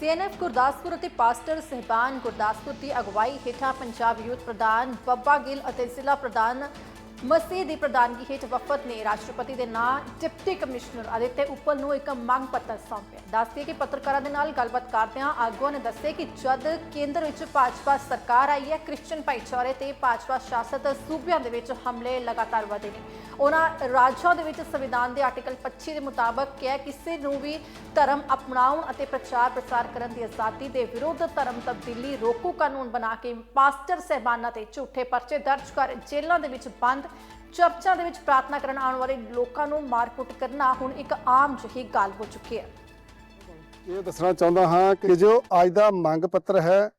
ਸੀਐਨਐਫ ਗੁਰਦਾਸਪੁਰ ਅਤੇ ਪਾਸਟਰ ਸਹਿਬਾਨ ਗੁਰਦਾਸਪੁਰ ਦੀ ਅਗਵਾਈ ਹੇਠਾਂ ਪੰਜਾਬ ਯੂਥ ਪ੍ਰਧਾਨ ਬੱਬਾ ਗਿੱਲ ਅਤੇ ਜ਼ਿਲ੍ਹਾ ਪ੍ਰਧਾਨ ਮਸੀਹ ਦੀ ਪ੍ਰਧਾਨਗੀ ਹੇਠ ਵਫਦ ਨੇ ਰਾਸ਼ਟਰਪਤੀ ਦੇ ਨਾਂ ਡਿਪਟੀ ਕਮਿਸ਼ਨਰ ਅਦਿੱਤੇ ਉੱਪਲ ਨੂੰ ਇੱਕ ਮੰਗ ਪੱਤਰ ਸੌਂਪਿਆ। ਦੱਸਦੇ ਕਿ ਪੱਤਰਕਾਰਾਂ ਦੇ ਨਾਲ ਗੱਲਬਾਤ ਕਰਦਿਆਂ ਆਗੂਆਂ ਨੇ ਦੱਸਿਆ ਕਿ ਜਦ ਕੇਂਦਰ ਵਿੱਚ ਭਾਜਪਾ ਸਰਕਾਰ ਆਈ ਹੈ ਕ੍ਰਿਸਚੀਅਨ ਭਾਈਚਾਰੇ ਤੇ ਭਾਜਪਾ ਸ਼ਾਸਤ ਸੂਬਿਆਂ ਦੇ ਵਿੱਚ ਹਮਲੇ ਲਗਾਤਾਰ ਵਧੇ ਨੇ। ਉਹਨਾਂ ਰਾਜਾਂ ਦੇ ਵਿੱਚ ਸੰਵਿਧਾਨ ਦੇ ਆਰਟੀਕਲ 25 ਦੇ ਮੁਤਾਬਕ ਕਿਹਾ ਕਿਸੇ ਨੂੰ ਵੀ ਧਰਮ ਅਪਣਾਉਣ ਅਤੇ ਪ੍ਰਚਾਰ ਪ੍ਰਸਾਰ ਕਰਨ ਦੀ ਆਜ਼ਾਦੀ ਦੇ ਵਿਰੁੱਧ ਧਰਮ ਤਬਦੀਲੀ ਰੋਕੂ ਕਾਨੂੰਨ ਬਣਾ ਕੇ ਪਾਸਟਰ ਸਹਿਬਾਨਾਂ ਤੇ ਝੂਠੇ ਪਰਚੇ ਦਰਜ ਕਰ ਜੇਲ੍ਹਾਂ ਦੇ ਵਿੱਚ ਬੰਦ ਚਰਚਾਂ ਦੇ ਵਿੱਚ ਪ੍ਰਾਰਥਨਾ ਕਰਨ ਆਉਣ ਵਾਲੇ ਲੋਕਾਂ ਨੂੰ ਮਾਰਕੁੱਟ ਕਰਨਾ ਹੁਣ ਇੱਕ ਆਮ ਜਿਹੀ ਗੱਲ ਹੋ ਚੁੱਕੀ ਹੈ। ਇਹ ਦੱਸਣਾ ਚਾਹੁੰਦਾ ਹਾਂ ਕਿ ਜੋ ਅੱਜ ਦਾ ਮੰਗ ਪੱਤਰ ਹੈ,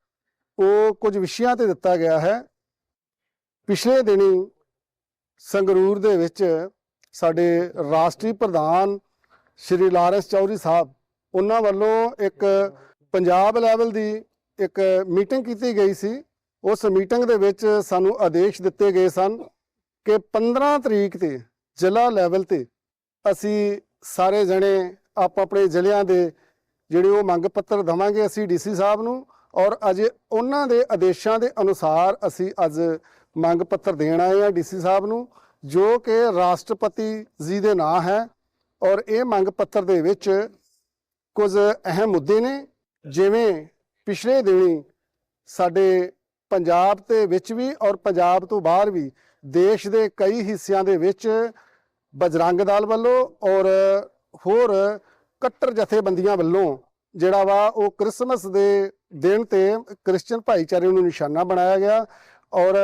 ਉਹ ਕੁਝ ਵਿਸ਼ਿਆਂ ਤੇ ਦਿੱਤਾ ਗਿਆ ਹੈ। ਪਿਛਲੇ ਦਿਨੀ ਸੰਗਰੂਰ ਦੇ ਵਿੱਚ ਸਾਡੇ ਰਾਸ਼ਟਰੀ ਪ੍ਰਧਾਨ ਸ਼੍ਰੀ ਲਾਰੈਂਸ ਚੌਧਰੀ ਸਾਹਿਬ, ਉਹਨਾਂ ਵੱਲੋਂ ਇੱਕ ਪੰਜਾਬ ਲੈਵਲ ਦੀ ਇੱਕ ਮੀਟਿੰਗ ਕੀਤੀ ਗਈ ਸੀ। ਉਸ ਮੀਟਿੰਗ ਦੇ ਵਿੱਚ ਸਾਨੂੰ ਆਦੇਸ਼ ਦਿੱਤੇ ਗਏ ਸਨ। ਕਿ 15 ਤਰੀਕ ਤੇ ਜ਼ਿਲ੍ਹਾ ਲੈਵਲ ਤੇ ਅਸੀਂ ਸਾਰੇ ਜਣੇ ਆਪ ਆਪਣੇ ਜ਼ਿਲ੍ਹਿਆਂ ਦੇ ਜਿਹੜੇ ਉਹ ਮੰਗ ਪੱਤਰ ਦਵਾਂਗੇ ਅਸੀਂ ਡੀਸੀ ਸਾਹਿਬ ਨੂੰ ਔਰ ਅਜੇ ਉਹਨਾਂ ਦੇ ਆਦੇਸ਼ਾਂ ਦੇ ਅਨੁਸਾਰ ਅਸੀਂ ਅੱਜ ਮੰਗ ਪੱਤਰ ਦੇਣ ਆਏ ਹਾਂ ਡੀਸੀ ਸਾਹਿਬ ਨੂੰ, ਜੋ ਕਿ ਰਾਸ਼ਟਰਪਤੀ ਜੀ ਦੇ ਨਾਂ ਹੈ ਔਰ ਇਹ ਮੰਗ ਪੱਤਰ ਦੇ ਵਿੱਚ ਕੁਝ ਅਹਿਮ ਮੁੱਦੇ ਨੇ, ਜਿਵੇਂ ਪਿਛਲੇ ਦਿਨੀ ਸਾਡੇ ਪੰਜਾਬ ਤੇ ਵਿੱਚ ਵੀ ਔਰ ਪੰਜਾਬ ਤੋਂ ਬਾਹਰ ਵੀ ਦੇਸ਼ ਦੇ ਕਈ ਹਿੱਸਿਆਂ ਦੇ ਵਿੱਚ ਬਜਰੰਗ ਦਲ ਵੱਲੋਂ ਔਰ ਹੋਰ ਕੱਟਰ ਜਥੇਬੰਦੀਆਂ ਵੱਲੋਂ ਜਿਹੜਾ ਵਾ ਉਹ ਕ੍ਰਿਸਮਸ ਦੇ ਦਿਨ ਤੇ ਕ੍ਰਿਸਚੀਅਨ ਭਾਈਚਾਰੇ ਨੂੰ ਨਿਸ਼ਾਨਾ ਬਣਾਇਆ ਗਿਆ ਔਰ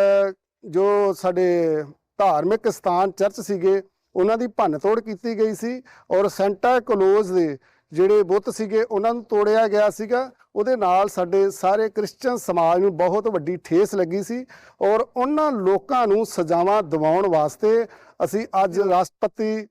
ਜੋ ਸਾਡੇ ਧਾਰਮਿਕ ਸਥਾਨ ਚਰਚ ਸੀਗੇ, ਉਹਨਾਂ ਦੀ ਭੰਨ ਤੋੜ ਕੀਤੀ ਗਈ ਸੀ ਔਰ ਸੈਂਟਾ ਕਲੋਜ਼ ਦੇ ਜਿਹੜੇ ਬੁੱਤ ਸੀਗੇ ਉਹਨਾਂ ਨੂੰ ਤੋੜਿਆ ਗਿਆ ਸੀਗਾ। ਉਹਦੇ ਨਾਲ ਸਾਡੇ ਸਾਰੇ ਕ੍ਰਿਸਚੀਅਨ ਸਮਾਜ ਨੂੰ ਬਹੁਤ ਵੱਡੀ ਠੇਸ ਲੱਗੀ ਸੀ ਔਰ ਉਹਨਾਂ ਲੋਕਾਂ ਨੂੰ ਸਜ਼ਾਵਾਂ ਦਿਵਾਉਣ ਵਾਸਤੇ ਅਸੀਂ ਅੱਜ ਰਾਸ਼ਟਰਪਤੀ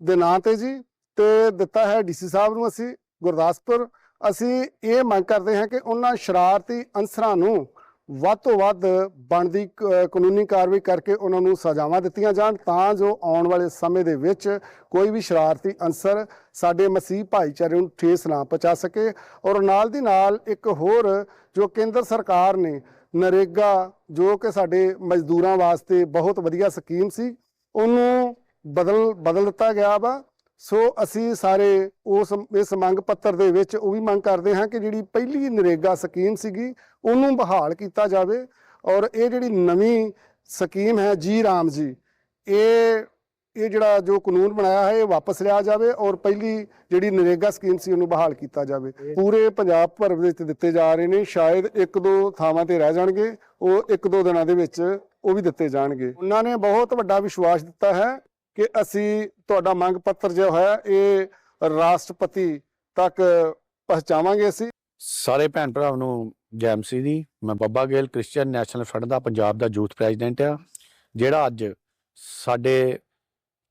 ਦੇ ਨਾਂ ਤੇ ਜੀ ਤੇ ਦਿੱਤਾ ਹੈ ਡੀਸੀ ਸਾਹਿਬ ਨੂੰ ਅਸੀਂ ਗੁਰਦਾਸਪੁਰ। ਅਸੀਂ ਇਹ ਮੰਗ ਕਰਦੇ ਹਾਂ ਕਿ ਉਹਨਾਂ ਸ਼ਰਾਰਤੀ ਅਨਸਰਾਂ ਨੂੰ ਵੱਧ ਤੋਂ ਵੱਧ ਬਣਦੀ ਕ- ਕਾਨੂੰਨੀ ਕਾਰਵਾਈ ਕਰਕੇ ਉਹਨਾਂ ਨੂੰ ਸਜ਼ਾਵਾਂ ਦਿੱਤੀਆਂ ਜਾਣ, ਤਾਂ ਜੋ ਆਉਣ ਵਾਲੇ ਸਮੇਂ ਦੇ ਵਿੱਚ ਕੋਈ ਵੀ ਸ਼ਰਾਰਤੀ ਅਨਸਰ ਸਾਡੇ ਮਸੀਹ ਭਾਈਚਾਰੇ ਨੂੰ ਠੇਸ ਨਾ ਪਹੁੰਚਾ ਸਕੇ। ਔਰ ਨਾਲ ਦੀ ਨਾਲ ਇੱਕ ਹੋਰ ਜੋ ਕੇਂਦਰ ਸਰਕਾਰ ਨੇ, ਨਰੇਗਾ, ਜੋ ਕਿ ਸਾਡੇ ਮਜ਼ਦੂਰਾਂ ਵਾਸਤੇ ਬਹੁਤ ਵਧੀਆ ਸਕੀਮ ਸੀ, ਉਹਨੂੰ ਬਦਲ ਬਦਲ ਦਿੱਤਾ ਗਿਆ ਵਾ। ਸੋ ਅਸੀਂ ਸਾਰੇ ਉਸ ਇਸ ਮੰਗ ਪੱਤਰ ਦੇ ਵਿੱਚ ਉਹ ਵੀ ਮੰਗ ਕਰਦੇ ਹਾਂ ਕਿ ਜਿਹੜੀ ਪਹਿਲੀ ਨਰੇਗਾ ਸਕੀਮ ਸੀਗੀ ਉਹਨੂੰ ਬਹਾਲ ਕੀਤਾ ਜਾਵੇ ਔਰ ਇਹ ਜਿਹੜੀ ਨਵੀਂ ਸਕੀਮ ਹੈ ਜੀ ਰਾਮ ਜੀ ਇਹ ਇਹ ਜਿਹੜਾ ਜੋ ਕਾਨੂੰਨ ਬਣਾਇਆ ਹੈ ਇਹ ਵਾਪਸ ਲਿਆ ਜਾਵੇ ਔਰ ਪਹਿਲੀ ਜਿਹੜੀ ਨਰੇਗਾ ਸਕੀਮ ਸੀ ਉਹਨੂੰ ਬਹਾਲ ਕੀਤਾ ਜਾਵੇ। ਪੂਰੇ ਪੰਜਾਬ ਭਰ ਵਿੱਚ ਦਿੱਤੇ ਜਾ ਰਹੇ ਨੇ ਸ਼ਾਇਦ ਇੱਕ ਦੋ ਥਾਵਾਂ ਤੇ ਰਹਿ ਜਾਣਗੇ ਉਹ ਇੱਕ ਦੋ ਦਿਨਾਂ ਦੇ ਵਿੱਚ ਉਹ ਵੀ ਦਿੱਤੇ ਜਾਣਗੇ। ਉਹਨਾਂ ਨੇ ਬਹੁਤ ਵੱਡਾ ਵਿਸ਼ਵਾਸ ਦਿੱਤਾ ਹੈ। ਕਿ ਅਸੀਂ ਤੁਹਾਡਾ ਮੰਗ ਪੱਤਰ ਜੋ ਹੈ ਇਹ ਰਾਸ਼ਟਰਪਤੀ ਤੱਕ ਪਹੁੰਚਾਵਾਂਗੇ ਅਸੀਂ। ਸਾਰੇ ਭੈਣ ਭਰਾਵਾਂ ਨੂੰ ਜੈ ਮਸੀਹ ਦੀ, ਮੈਂ Babba Gill, Christian National Front ਦਾ ਪੰਜਾਬ ਦਾ ਯੂਥ ਪ੍ਰੈਜ਼ੀਡੈਂਟ ਆ, ਜਿਹੜਾ ਅੱਜ ਸਾਡੇ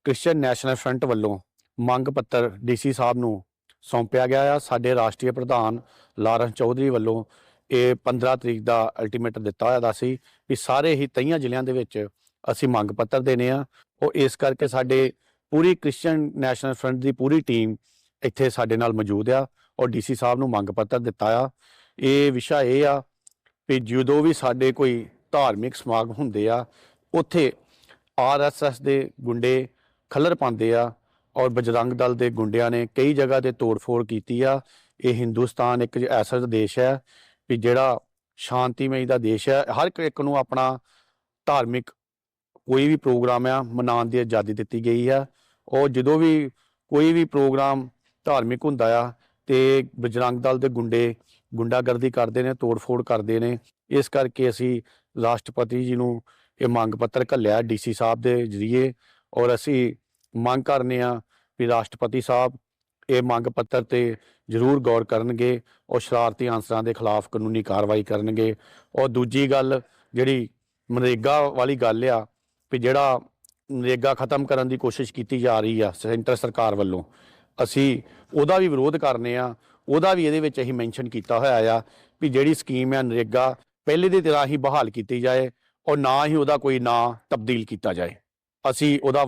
ਕ੍ਰਿਸਚੀਅਨ ਨੈਸ਼ਨਲ ਫਰੰਟ ਵੱਲੋਂ ਮੰਗ ਪੱਤਰ ਡੀਸੀ ਸਾਹਿਬ ਨੂੰ ਸੌਂਪਿਆ ਗਿਆ ਆ। ਸਾਡੇ ਰਾਸ਼ਟਰੀ ਪ੍ਰਧਾਨ ਲਾਰੈਂਸ ਚੌਧਰੀ ਵੱਲੋਂ ਇਹ 15 ਤਰੀਕ ਦਾ ਅਲਟੀਮੇਟ ਦਿੱਤਾ ਹੋਇਆ ਦਾ ਸੀ ਵੀ ਸਾਰੇ ਹੀ ਤਈਆਂ ਜ਼ਿਲ੍ਹਿਆਂ ਦੇ ਵਿੱਚ ਅਸੀਂ ਮੰਗ ਪੱਤਰ ਦੇਣੇ ਆ। ਉਹ ਇਸ ਕਰਕੇ ਸਾਡੇ ਪੂਰੀ ਕ੍ਰਿਸਚੀਅਨ ਨੈਸ਼ਨਲ ਫਰੰਟ ਦੀ ਪੂਰੀ ਟੀਮ ਇੱਥੇ ਸਾਡੇ ਨਾਲ ਮੌਜੂਦ ਆ ਔਰ ਡੀਸੀ ਸਾਹਿਬ ਨੂੰ ਮੰਗ ਪੱਤਰ ਦਿੱਤਾ ਆ। ਇਹ ਵਿਸ਼ਾ ਇਹ ਆ ਵੀ ਜਦੋਂ ਵੀ ਸਾਡੇ ਕੋਈ ਧਾਰਮਿਕ ਸਮਾਗਮ ਹੁੰਦੇ ਆ, ਉੱਥੇ ਆਰਐਸਐਸ ਦੇ ਗੁੰਡੇ ਖੱਲਰ ਪਾਉਂਦੇ ਆ ਔਰ ਬਜਰੰਗ ਦਲ ਦੇ ਗੁੰਡਿਆਂ ਨੇ ਕਈ ਜਗ੍ਹਾ ਤੇ ਤੋੜਫੋੜ ਕੀਤੀ ਆ। ਇਹ ਹਿੰਦੁਸਤਾਨ ਇੱਕ ਜ- ਐਸਾ ਦੇਸ਼ ਹੈ ਵੀ ਜਿਹੜਾ ਸ਼ਾਂਤੀਮਈ ਦਾ ਦੇਸ਼ ਹੈ। ਹਰ ਇੱਕ ਨੂੰ ਆਪਣਾ ਧਾਰਮਿਕ ਕੋਈ ਵੀ ਪ੍ਰੋਗਰਾਮ ਆ, ਮਨਾਉਣ ਦੀ ਆਜ਼ਾਦੀ ਦਿੱਤੀ ਗਈ ਆ। ਉਹ ਜਦੋਂ ਵੀ ਕੋਈ ਵੀ ਪ੍ਰੋਗਰਾਮ ਧਾਰਮਿਕ ਹੁੰਦਾ ਆ ਤੇ ਬਜਰੰਗ ਦਲ ਦੇ ਗੁੰਡੇ ਗੁੰਡਾਗਰਦੀ ਕਰਦੇ ਨੇ, ਤੋੜਫੋੜ ਕਰਦੇ ਨੇ। ਇਸ ਕਰਕੇ ਅਸੀਂ ਰਾਸ਼ਟਰਪਤੀ ਜੀ ਨੂੰ ਇਹ ਮੰਗ ਪੱਤਰ ਘੱਲਿਆ ਡੀਸੀ ਸਾਹਿਬ ਦੇ ਜਰੀਏ ਔਰ ਅਸੀਂ ਮੰਗ ਕਰਨੇ ਆ ਵੀ ਰਾਸ਼ਟਰਪਤੀ ਸਾਹਿਬ ਇਹ ਮੰਗ ਪੱਤਰ ਤੇ ਜ਼ਰੂਰ ਗੌਰ ਕਰਨਗੇ ਔਰ ਸ਼ਰਾਰਤੀ ਅਨਸਰਾਂ ਦੇ ਖਿਲਾਫ ਕਾਨੂੰਨੀ ਕਾਰਵਾਈ ਕਰਨਗੇ। ਔਰ ਦੂਜੀ ਗੱਲ ਜਿਹੜੀ ਮਨਰੇਗਾ ਵਾਲੀ ਗੱਲ ਆ ਵੀ ਜਿਹੜਾ ਨਰੇਗਾ ਖਤਮ ਕਰਨ ਦੀ ਕੋਸ਼ਿਸ਼ ਕੀਤੀ ਜਾ ਰਹੀ ਆ ਸੈਂਟਰ ਸਰਕਾਰ ਵੱਲੋਂ, ਅਸੀਂ ਉਹਦਾ ਵੀ ਵਿਰੋਧ ਕਰਨੇ ਆ, ਉਹਦਾ ਵੀ ਇਹਦੇ ਵਿੱਚ ਅਸੀਂ ਮੈਂਸ਼ਨ ਕੀਤਾ ਹੋਇਆ ਆ ਵੀ ਜਿਹੜੀ ਸਕੀਮ ਆ ਨਰੇਗਾ ਪਹਿਲੇ ਦੀ ਤਰ੍ਹਾਂ ਹੀ ਬਹਾਲ ਕੀਤੀ ਜਾਏ ਔਰ ਨਾ ਹੀ ਉਹਦਾ ਕੋਈ ਨਾਂ ਤਬਦੀਲ ਕੀਤਾ ਜਾਏ। ਅਸੀਂ ਉਹਦਾ